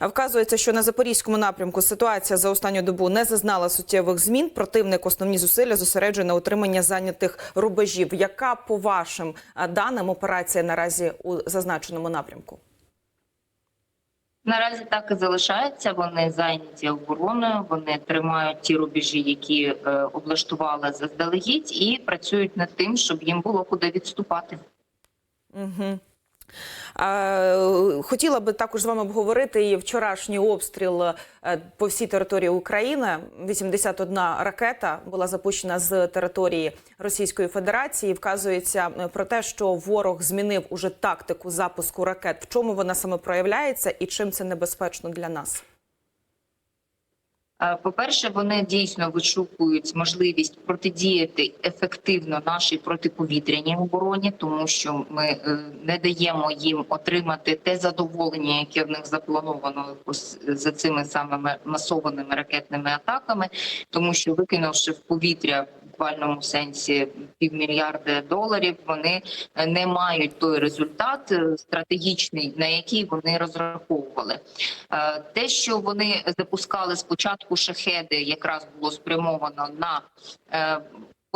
Вказується, що на запорізькому напрямку ситуація за останню добу не зазнала суттєвих змін. Противник основні зусилля зосереджує на утримання зайнятих рубежів. Яка по вашим даним операція наразі у зазначеному напрямку? Наразі так і залишається. Вони зайняті обороною. Вони тримають ті рубежі, які е, облаштували заздалегідь, і працюють над тим, щоб їм було куди відступати. Угу. Хотіла би також з вами обговорити вчорашній обстріл е, по всій території України. 81 ракета була запущена з території Російської Федерації. Вказується е, про те, що ворог змінив уже тактику запуску ракет. В чому вона саме проявляється і чим це небезпечно для нас? Е, По-перше, вони дійсно вишукують можливість протидіяти ефективно нашій протиповітряній обороні, тому що ми е, не даємо їм отримати те задоволення, яке в них заплановано за цими самими масованими ракетними атаками, тому що викинувши в повітря. Буквальному сенсі півмільярда доларів вони е, не мають той результат е, стратегічний, на який вони розраховували. Е, Те, що вони запускали спочатку шахеди, якраз було спрямовано на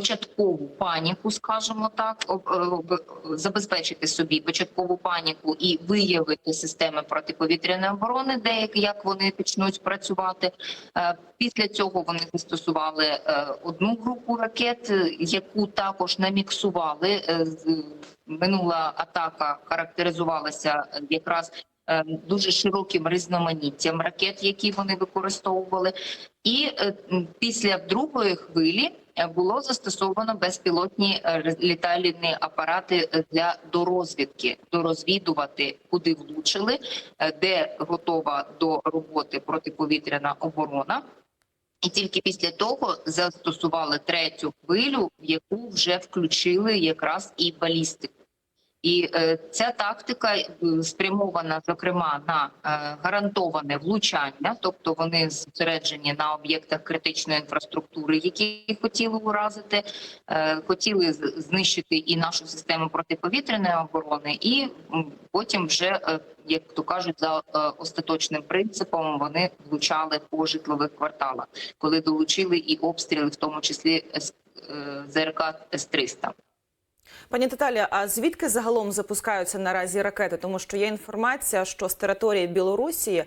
початкову паніку, скажімо так, е, забезпечити собі початкову паніку і виявити системи протиповітряної оборони, де як- вони почнуть працювати. Е, Після цього вони застосували е, одну групу ракет, яку також наміксували. Минула атака характеризувалася якраз дуже широким різноманіттям ракет, які вони використовували. І е, після другої хвилі е, було застосовано безпілотні е, літальні апарати е, для дорозвідки, дорозвідувати, куди влучили, е, де готова до роботи протиповітряна оборона. І тільки після того застосували третю хвилю, в яку вже включили якраз і балістику. І е, ця тактика е, спрямована зокрема на е, гарантоване влучання, тобто вони зосереджені на об'єктах критичної інфраструктури, які хотіли уразити, хотіли знищити і нашу систему протиповітряної оборони, і потім вже, як то кажуть, за остаточним принципом вони влучали по житлових кварталах, коли долучили і обстріли, в тому числі е, ЗРК С-300. Пані Таталі, а звідки загалом запускаються наразі ракети? Тому що є інформація, що з території Білорусі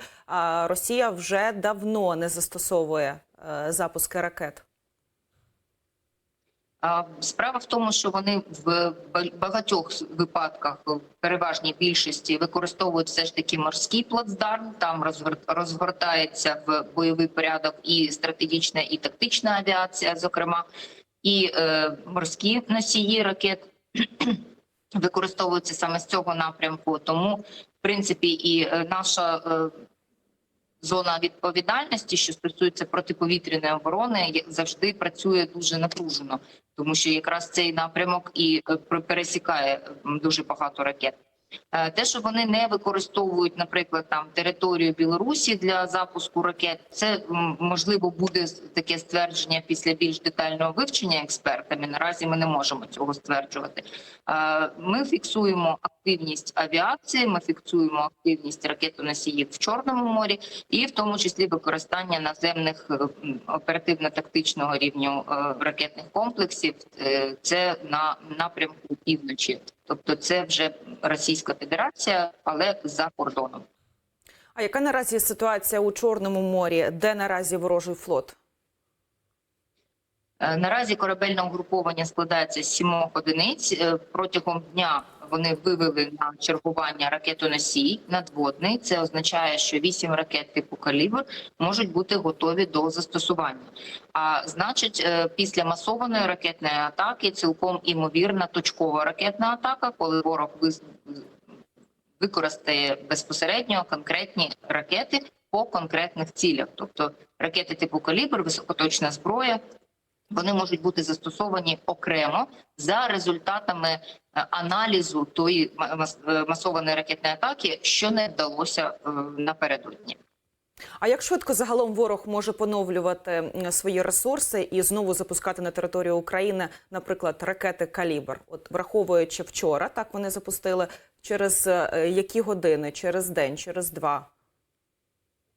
Росія вже давно не застосовує е, запуски ракет. Справа в тому, що вони в ба- багатьох випадках, в переважній більшості, використовують все ж таки морський плацдарм. Там розгор- розгортається в бойовий порядок і стратегічна, і тактична авіація, зокрема, і е, морські носії ракет використовуються саме з цього напрямку. Тому, в принципі, і е, наша. е, Зона відповідальності, що стосується протиповітряної оборони, завжди працює дуже напружено, тому що якраз цей напрямок і е, пересікає дуже багато ракет. Е, Те, що вони не використовують, наприклад, там територію Білорусі для запуску ракет, це можливо буде таке ствердження після більш детального вивчення експертами. Наразі ми не можемо цього стверджувати. Е, Ми фіксуємо активність авіації, ми фіксуємо активність ракетоносіїв в Чорному морі, і в тому числі використання наземних е, оперативно-тактичного рівню е, ракетних комплексів. Е, Це на напрямку півночі, тобто це вже Російська Федерація, але за кордоном. А яка наразі ситуація у Чорному морі? Де наразі ворожий флот? Наразі корабельне угруповання складається з сімох одиниць. Протягом дня вони вивели на чергування ракетоносій надводний. Це означає, що вісім ракет типу калібр можуть бути готові до застосування. А значить, е, після масованої ракетної атаки цілком імовірна точкова ракетна атака, коли ворог використає безпосередньо конкретні ракети по конкретних цілях, тобто ракети типу калібр, високоточна зброя. Вони можуть бути застосовані окремо за результатами е, аналізу тої мас- е, масованої ракетної атаки, що не вдалося е, напередодні. А як швидко загалом ворог може поновлювати свої ресурси і знову запускати на територію України, наприклад, ракети Калібр? От враховуючи вчора, так вони запустили через е, які години, через день, через два.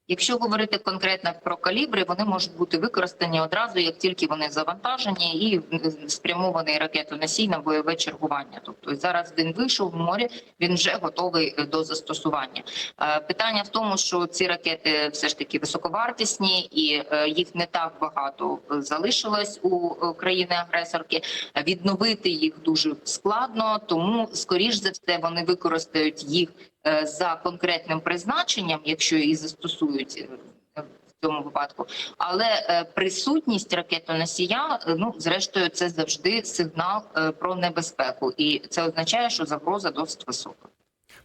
Якщо говорити конкретно про калібри, вони можуть бути використані одразу, як тільки вони завантажені і спрямований ракетоносій на бойове чергування. Тобто зараз він вийшов в море, він вже готовий до застосування. Е, Питання в тому, що ці ракети все ж таки високовартісні, і е, їх не так багато е, залишилось у країни-агресорки. Відновити їх дуже складно, тому скоріш за все вони використають їх за конкретним призначенням, якщо її застосують е, в цьому випадку. Але е, присутність ракетоносія, е, ну зрештою, це завжди сигнал е, про небезпеку, і це означає, що загроза досить висока.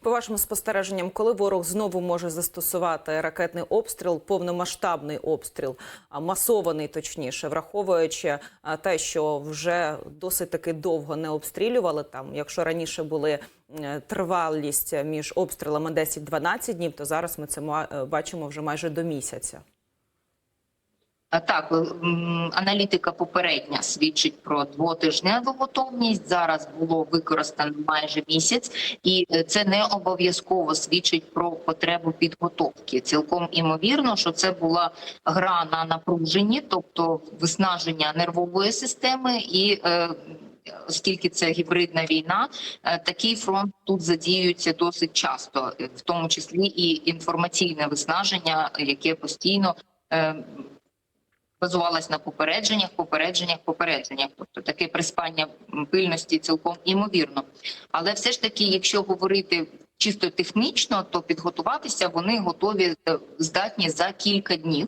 По вашим спостереженням, коли ворог знову може застосувати ракетний обстріл, повномасштабний обстріл, масований точніше, враховуючи те, що вже досить таки довго не обстрілювали там. Якщо раніше були е, тривалість між обстрілами 10-12 днів, то зараз ми це е, бачимо вже майже до місяця. А Так, аналітика попередня свідчить про двотижневу готовність. Зараз було використано майже місяць, і е, це не обов'язково свідчить про потребу підготовки. Цілком імовірно, що це була гра на напруженні, тобто виснаження нервової системи і. е, Оскільки це гібридна війна, е, такий фронт тут задіюється досить часто, е, в тому числі і інформаційне виснаження, яке постійно е, базувалась на попередженнях, попередженнях, попередженнях. Тобто таке приспання пильності цілком імовірно. Але все ж таки, якщо говорити чисто технічно, то підготуватися вони готові е, здатні за кілька днів.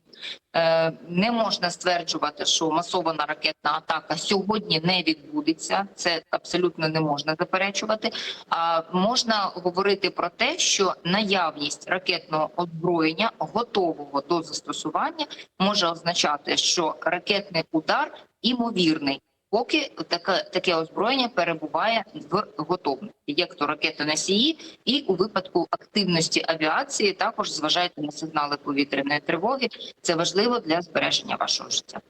Е, Не можна стверджувати, що масована ракетна атака сьогодні не відбудеться. Це абсолютно не можна заперечувати. А можна говорити про те, що наявність ракетного озброєння готового до застосування може означати, що ракетний удар імовірний. Поки таке, таке озброєння перебуває в готовності, як то ракетоносії, і у випадку активності авіації також зважайте на сигнали повітряної тривоги. Це важливо для збереження вашого життя.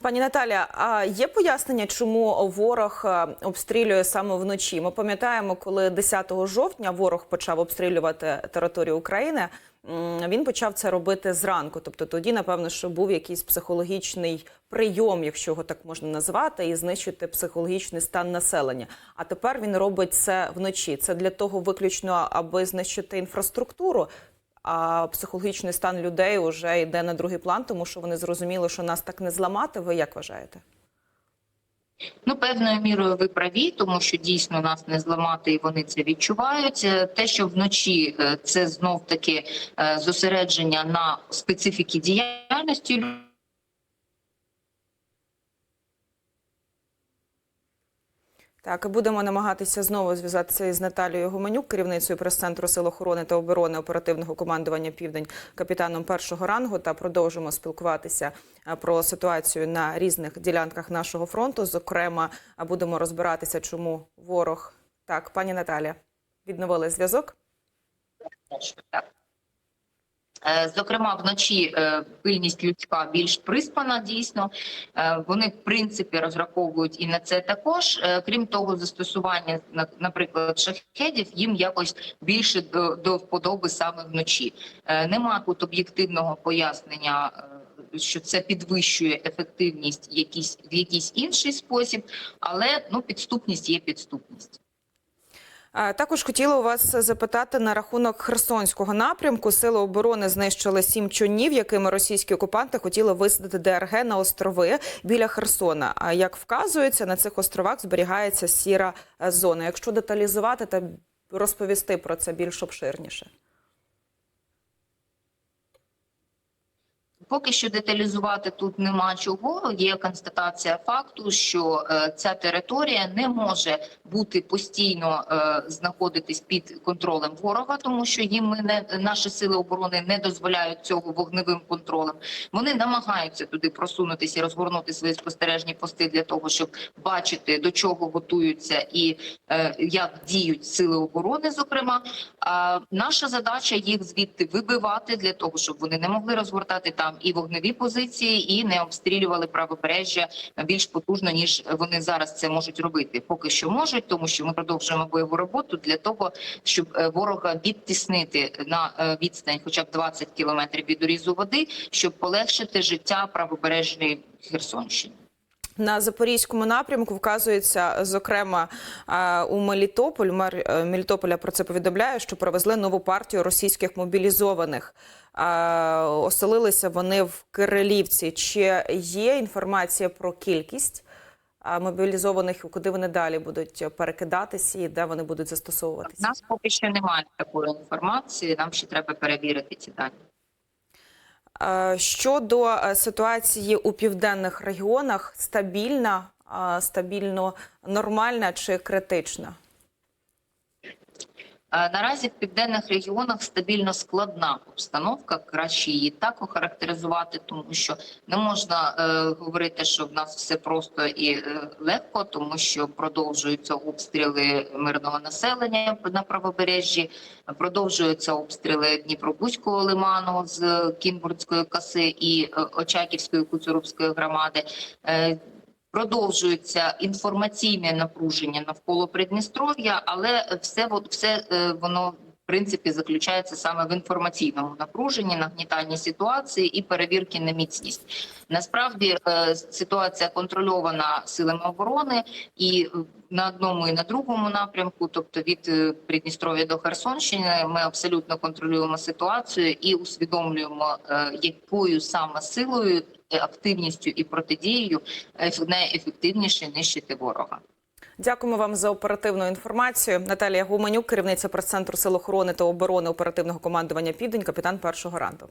Пані Наталя, а є пояснення, чому ворог е, обстрілює саме вночі? Ми пам'ятаємо, коли 10 жовтня ворог почав обстрілювати територію України. Він почав це робити зранку. Тобто тоді, напевно, що був якийсь психологічний прийом, якщо його так можна назвати, і знищити психологічний стан населення. А тепер він робить це вночі. Це для того виключно, аби знищити інфраструктуру. А психологічний стан людей вже йде на другий план, тому що вони зрозуміли, що нас так не зламати. Ви як вважаєте? Ну, певною мірою ви праві, тому що дійсно нас не зламати, і вони це відчувають. Е, Те, що вночі е, це знов таки е, зосередження на специфіки діяльності Так, і будемо намагатися знову зв'язатися із Наталією Гуменюк, керівницею прес-центру Сил охорони та оборони оперативного командування Південь, капітаном першого рангу. Та продовжимо спілкуватися про ситуацію на різних ділянках нашого фронту. Зокрема, будемо розбиратися, чому ворог так, пані Наталя, відновили зв'язок. Так. Е, Зокрема, вночі е, пильність людська більш приспана. Дійсно, Е, вони в принципі розраховують і на це також. Крім того, застосування на- наприклад, шахедів їм якось більше до, до вподоби саме вночі. Нема тут об'єктивного пояснення. Що це підвищує ефективність якийсь в якийсь інший спосіб, але ну підступність є підступність. Також хотіла у вас запитати на рахунок Херсонського напрямку. Сили оборони знищили сім човнів, якими російські окупанти хотіли висадити ДРГ на острови біля Херсона. А як вказується, на цих островах зберігається сіра е, зона. Якщо деталізувати та розповісти про це більш обширніше. Поки що деталізувати тут нема чого. Є констатація факту, що е, ця територія не може бути постійно е, знаходитись під контролем ворога, тому що їм ми не наші сили оборони не дозволяють цього вогневим контролем. Вони намагаються туди просунутися і розгорнути свої спостережні пости для того, щоб бачити до чого готуються і е, як діють сили оборони. Зокрема, а наша задача їх звідти вибивати для того, щоб вони не могли розгортати там і вогневі позиції, і не обстрілювали правобережжя більш потужно ніж вони зараз це можуть робити. Поки що можуть, тому що ми продовжуємо бойову роботу для того, щоб е, ворога відтіснити на е, відстань, хоча б 20 кілометрів від урізу води, щоб полегшити життя правобережної Херсонщини. На запорізькому напрямку вказується, зокрема, е, у Мелітополь. Мер е, Мелітополя про це повідомляє, що привезли нову партію російських мобілізованих. Оселилися вони в Кирилівці. Чи є інформація про кількість мобілізованих, куди вони далі будуть перекидатися і де вони будуть У застосовуватися? нас поки що немає такої інформації. Нам ще треба перевірити ці дані. Щодо е, ситуації у південних регіонах, стабільна, стабільно нормальна чи критична? Е, Наразі в південних регіонах стабільно складна обстановка. Краще її так охарактеризувати, тому що не можна е, говорити, що в нас все просто і е, легко, тому що продовжуються обстріли мирного населення на правобережжі, продовжуються обстріли Дніпробузького лиману з Кінбурзької коси і е, Очаківської Куцурубської громади. Е, Продовжується інформаційне напруження навколо Придністров'я, але все все е, воно в принципі заключається саме в інформаційному напруженні, нагнітанні ситуації і перевірки на міцність. Насправді е, ситуація контрольована силами оборони, і е, на одному і на другому напрямку, тобто від Придністров'я до Херсонщини, ми абсолютно контролюємо ситуацію і усвідомлюємо, якою саме силою, активністю і протидією найефективніше нищити ворога. Дякуємо вам за оперативну інформацію. Наталія Гуменюк, керівниця прес-центру Сил охорони та оборони оперативного командування Південь, капітан першого ранку.